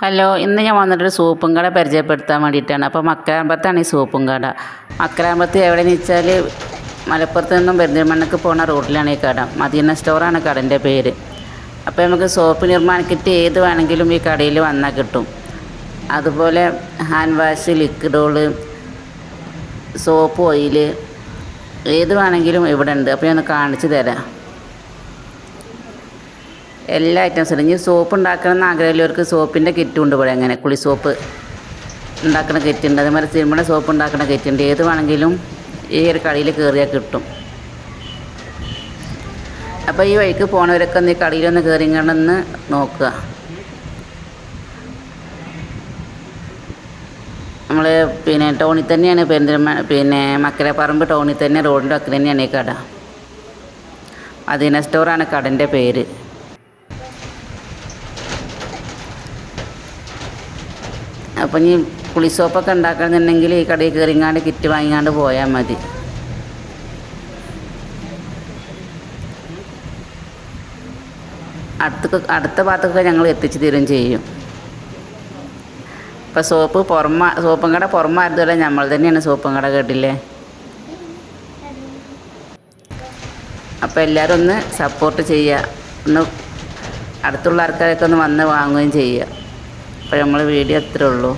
Hello ഇന്ന് ഞാൻ വന്നിട്ടൊരു സൂപ്പും കട പരിചയപ്പെടുത്താൻ വേണ്ടിയിട്ടാണ്. അപ്പോൾ മക്കരാമ്പത്താണ് ഈ സൂപ്പും കട. മക്കരാമ്പത്ത് എവിടെയെന്ന് വെച്ചാൽ മലപ്പുറത്ത് നിന്നും പെരിന്തൽമണ്ണക്ക് പോകുന്ന റോഡിലാണ് ഈ കട. മദീന സ്റ്റോറാണ് കടന്റെ പേര്. അപ്പോൾ നമുക്ക് സോപ്പ് നിർമ്മാണ കിറ്റ് ഏത് വേണമെങ്കിലും ഈ കടയിൽ വന്നാൽ കിട്ടും. അതുപോലെ ഹാൻഡ് വാഷ് ലിക്വിഡോൾ സോപ്പ് ഓയിൽ ഏത് വേണമെങ്കിലും ഇവിടെ ഉണ്ട്. അപ്പോൾ ഞാൻ ഒന്ന് കാണിച്ചു തരാം. എല്ലാ ഐറ്റംസും ഇനി സോപ്പ് ഉണ്ടാക്കണം എന്ന് ആഗ്രഹമുള്ളവർക്ക് സോപ്പിന്റെ കിറ്റ് ഉണ്ട് ഇവിടെ അങ്ങനെ കുളി സോപ്പ് ഉണ്ടാക്കുന്ന കിറ്റ് ഉണ്ട്. അതേമാതിരി സിനിമയുടെ സോപ്പ് ഉണ്ടാക്കുന്ന കിറ്റ് ഉണ്ട്. ഏത് വേണമെങ്കിലും ഈ ഒരു കടയിൽ കയറിയാൽ കിട്ടും. അപ്പോൾ ഈ വഴിക്ക് പോണവരൊക്കെ ഒന്ന് ഈ കടയിലൊന്ന് കയറിങ്ങണമെന്ന് നോക്കുക. നമ്മൾ പിന്നെ ടൗണിൽ തന്നെയാണ് പെരുന്തൽമ പിന്നെ മക്കരപ്പറമ്പ് ടൗണിൽ തന്നെ റോഡിന്റെ ഒക്കെ തന്നെയാണ് ഈ കട. അതിന സ്റ്റോറാണ് കടന്റെ പേര്. അപ്പം ഇനി പുളിസോപ്പൊക്കെ ഉണ്ടാക്കണമെന്നുണ്ടെങ്കിൽ ഈ കടയിൽ കയറിങ്ങാണ്ട് കിറ്റ് വാങ്ങിക്കാണ്ട് പോയാൽ മതി. അടുത്ത അടുത്ത ഭാഗത്തൊക്കെ ഞങ്ങൾ എത്തിച്ചു തരും ചെയ്യും. ഇപ്പം സോപ്പ് പുറമ സോപ്പും കട പുറമായിരുന്നല്ല നമ്മൾ തന്നെയാണ് സോപ്പും കട കേട്ടില്ലേ? അപ്പോൾ എല്ലാവരും ഒന്ന് സപ്പോർട്ട് ചെയ്യുക. ഒന്ന് അടുത്തുള്ള ആൾക്കാരൊക്കെ ഒന്ന് വന്ന് വാങ്ങുകയും ചെയ്യുക. അപ്പോൾ നമ്മൾ വീഡിയോ അത്രേ ഉള്ളൂ.